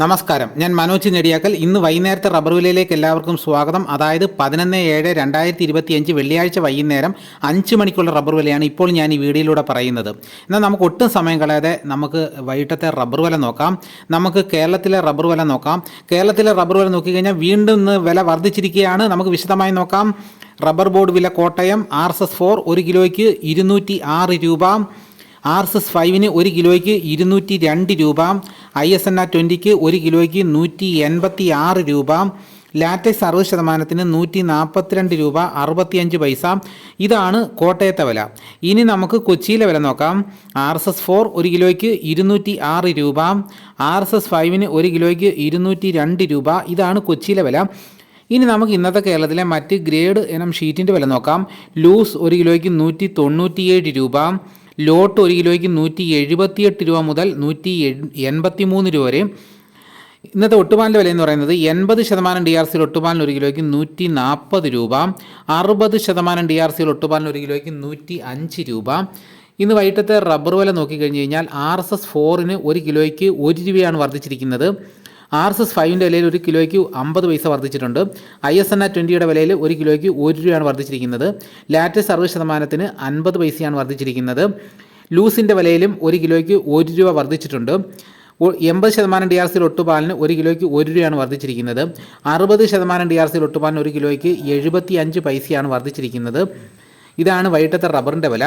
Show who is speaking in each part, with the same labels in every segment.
Speaker 1: നമസ്കാരം. ഞാൻ മനോജ് നെടിയാക്കൽ. ഇന്ന് വൈകുന്നേരത്തെ റബ്ബർ വിലയിലേക്ക് എല്ലാവർക്കും സ്വാഗതം. അതായത് പതിനൊന്ന് ഏഴ് രണ്ടായിരത്തി ഇരുപത്തിയഞ്ച് വെള്ളിയാഴ്ച വൈകുന്നേരം അഞ്ച് മണിക്കുള്ള റബ്ബർ വിലയാണ് ഇപ്പോൾ ഞാൻ ഈ വീഡിയോയിലൂടെ പറയുന്നത്. എന്നാൽ നമുക്ക് ഒട്ടും സമയം കളയാതെ നമുക്ക് വൈകിട്ടത്തെ റബ്ബർ വില നോക്കാം. നമുക്ക് കേരളത്തിലെ റബ്ബർ വില നോക്കാം. കേരളത്തിലെ റബ്ബർ വില നോക്കിക്കഴിഞ്ഞാൽ വീണ്ടും ഇന്ന് വില വർദ്ധിച്ചിരിക്കുകയാണ്. നമുക്ക് വിശദമായി നോക്കാം. റബ്ബർ ബോർഡ് വില Kottayam R S S four ഒരു കിലോയ്ക്ക് ഇരുന്നൂറ്റി ആറ് രൂപ. ആർ എസ് എസ് ഫൈവിന് ഒരു കിലോയ്ക്ക് ഇരുന്നൂറ്റി രണ്ട് രൂപ. ഐ എസ് എൻ ആർ ട്വന്റിക്ക് ഒരു കിലോയ്ക്ക് നൂറ്റി എൺപത്തി ആറ് രൂപ ലാറ്റക്സ് അറുപത് ശതമാനത്തിന് നൂറ്റി നാൽപ്പത്തിരണ്ട് രൂപ അറുപത്തിയഞ്ച് പൈസ. ഇതാണ് കോട്ടയത്തെ വില. ഇനി നമുക്ക് കൊച്ചിയിലെ വില നോക്കാം. ആർ എസ് എസ് ഫോർ ഒരു കിലോയ്ക്ക് ഇരുന്നൂറ്റി ആറ് രൂപ ആർ എസ് എസ് ഫൈവിന് ഒരു കിലോയ്ക്ക് ഇരുന്നൂറ്റി രണ്ട് രൂപ. ഇതാണ് കൊച്ചിയിലെ വില. ഇനി നമുക്ക് ഇന്നത്തെ കേരളത്തിലെ മറ്റ് ഗ്രേഡ് ഇനം ഷീറ്റിന്റെ വില നോക്കാം. ലൂസ് ഒരു കിലോയ്ക്ക് നൂറ്റി തൊണ്ണൂറ്റിയേഴ് രൂപ ലോട്ട് ഒരു കിലോയ്ക്ക് നൂറ്റി എഴുപത്തിയെട്ട് രൂപ മുതൽ നൂറ്റി എൺപത്തി മൂന്ന് രൂപ വരെ. ഇന്നത്തെ ഒട്ടുപാലിന്റെ വില എന്ന് പറയുന്നത് എൺപത് ശതമാനം ഡി ആർ സിയിൽ ഒട്ടുപാലിന് ഒരു കിലോയ്ക്ക് നൂറ്റി നാൽപ്പത് രൂപ അറുപത് ശതമാനം ഡി ആർ സിയിൽ ഒട്ടുപാലിന് ഒരു കിലോയ്ക്ക് നൂറ്റി അഞ്ച് രൂപ. ഇന്ന് വൈകിട്ടത്തെ റബ്ബർ വില നോക്കിക്കഴിഞ്ഞ് കഴിഞ്ഞാൽ ആർ എസ് എസ് ഫോറിന് ഒരു കിലോയ്ക്ക് ഒരു രൂപയാണ് വർദ്ധിച്ചിരിക്കുന്നത്. ആർ എസ് എസ് ഫൈവിന്റെ വിലയിൽ ഒരു കിലോയ്ക്ക് അമ്പത് പൈസ വർദ്ധിച്ചിട്ടുണ്ട്. ഐ എസ് എൻ ആർ ട്വന്റിയുടെ വിലയിൽ ഒരു കിലോയ്ക്ക് ഒരു രൂപയാണ് വർദ്ധിച്ചിരിക്കുന്നത്. ലാറ്റസ് അറുപത് ശതമാനത്തിന് അൻപത് പൈസയാണ് വർദ്ധിച്ചിരിക്കുന്നത്. ലൂസിന്റെ വിലയിലും ഒരു കിലോയ്ക്ക് ഒരു രൂപ വർദ്ധിച്ചിട്ടുണ്ട്. എൺപത് ശതമാനം ഡി ആർ സിയിൽ ഒട്ടുപാലിന് ഒരു കിലോയ്ക്ക് ഒരു രൂപയാണ് വർദ്ധിച്ചിരിക്കുന്നത്. അറുപത് ശതമാനം ഡി ആർ സിയിൽ ഒട്ടുപാലിന് ഒരു കിലോയ്ക്ക് എഴുപത്തി അഞ്ച് പൈസയാണ് വർദ്ധിച്ചിരിക്കുന്നത്. ഇതാണ് വൈകിട്ടത്തെ റബ്ബറിന്റെ വില.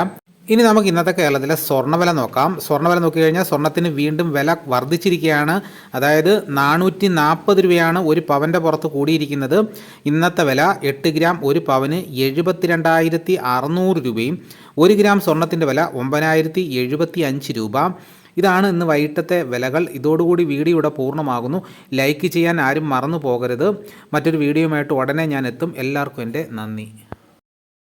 Speaker 1: ഇനി നമുക്ക് ഇന്നത്തെ കേരളത്തിലെ സ്വർണവില നോക്കാം. സ്വർണവില നോക്കിക്കഴിഞ്ഞാൽ സ്വർണത്തിന് വീണ്ടും വില വർദ്ധിച്ചിരിക്കുകയാണ്. അതായത് നാനൂറ്റി നാൽപ്പത് രൂപയാണ് ഒരു പവന്റെ പുറത്ത് കൂടിയിരിക്കുന്നത്. ഇന്നത്തെ വില എട്ട് ഗ്രാം ഒരു പവന് എഴുപത്തിരണ്ടായിരത്തി അറുന്നൂറ് രൂപയും ഒരു ഗ്രാം സ്വർണത്തിന്റെ വില ഒമ്പതിനായിരത്തി എഴുപത്തി അഞ്ച് രൂപ. ഇതാണ് ഇന്ന് വൈകിട്ടത്തെ വിലകൾ. ഇതോടുകൂടി വീഡിയോ ഇവിടെ പൂർണമാകുന്നു. ലൈക്ക് ചെയ്യാൻ ആരും മറന്നു പോകരുത്. മറ്റൊരു വീഡിയോയുമായിട്ട് ഉടനെ ഞാൻ എത്തും. എല്ലാവർക്കും എന്റെ നന്ദി.